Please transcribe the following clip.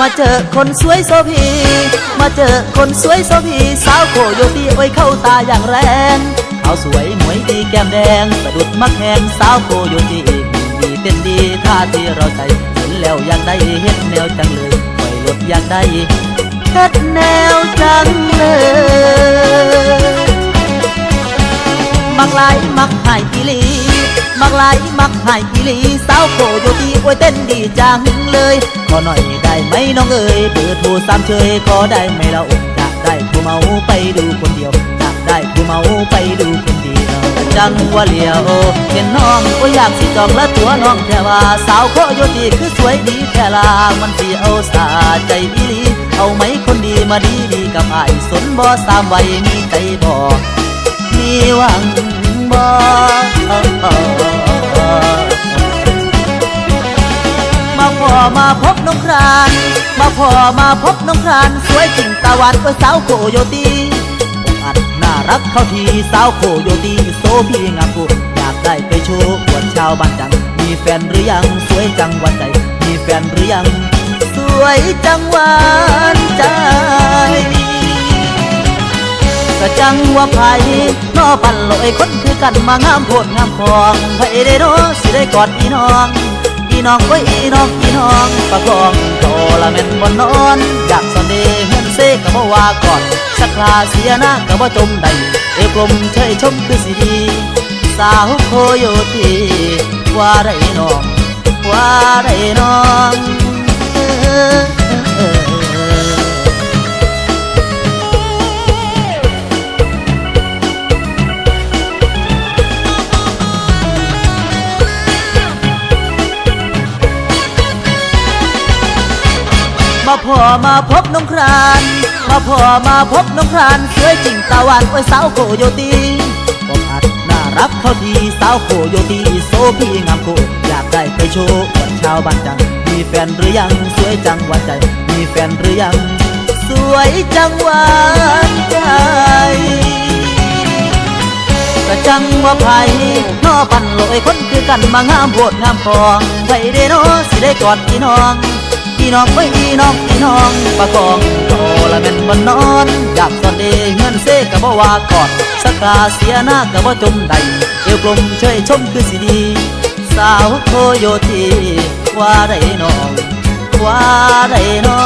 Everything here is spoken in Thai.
มาเจอคนสวยโซพีมาเจอคนสวยโซพีสาวโคโยตีโอ้ยเข้าตาอย่างแรงเขาสวยหมวยดีแก้มแดงสะดุดมักแหงสาวโคโยตีมีเต้นดีท่าที่เราใจเห็นแล้วอยากได้เฮ็ดแนวจังเลยปล่อยรถอยากได้เฮ็ดแนวจังเลยมักหลายมักหายอีลี มักหลมักหายอีหลีสาวโคโยตีโอ้ยเต้นดีจังเลย ขอหน่อยได้ไหมน้องเอ๋ยเบอร์โทรสามเชยขอได้ไหมเราอยากได้ผู้เมาไปดูคนเดียวอยากได้ผู้เมาไปดูคนเดียวจังว่าเลียวเห็นน้องโอ้ยอยากสิจองและตัวน้องแค่ว่าสาวโคโยตีคือสวยดีแค่ลามันสิเอาสาใจอีหลีเอาไหมคนดีมาดีดีกับไอ้สนบ่สามไวัยมีใจบ่มีหวัง บ่มาพอมาพบน้องครานมาพอมาพบน้องครานสวยจริงตะวันก็สาวโคโยตีอัดน่ารักเข้าทีสาวโคโยตีโซพี่งามกูอยากได้ไปโชว์อวดชาวบ้านจัง มีแฟนหรือยังสวยจังวันใจ มีแฟนหรือยัง สวยจังหวานใจ กะจังว่าไผนอปันลอยคนคือกันมางามโพดงามของไผได้รอสิได้กอดอีน้องอีน้องก็อีน้องอีน้องประกองโตละแม่นบ่นอนอยากสอนเดเฮือนเซก็บ่ว่าก่อนสักคราเสียหน้าก็บ่จมใดเอกลมเชยชมคือสิดีสาวโคโยตีว่าได้น้องว่าได้น้องเออ พ่อมาพบน้องครานมาพ่อมาพบน้องครานสวยจริงตะวันโอ้ยสาวโคโยตีบอกอัดน่ารักเข้าทีสาวโคโยตีโซพี่งามโคอยากได้ไปโชว์กับชาวบ้านจัง มีแฟนหรือยังสวยจังหวานใจ มีแฟนหรือยัง สวยจังหวานใจกะจังว่าไผนอปันลอยคนคือกันมางามโพดงามพองไผได้นสิได้กอดพี่น้องีน้องไว้อีน้องอีน้องประกองโตละเป็นบนนอนอยากตอนเดเงินเซกะบ่ว่าก่อนสักกาเสียหน้ากะบ่จมใดเอวกลมเชยชมคือสิดี สาวโคโยตีว่าได้น้องว่าได้น้อง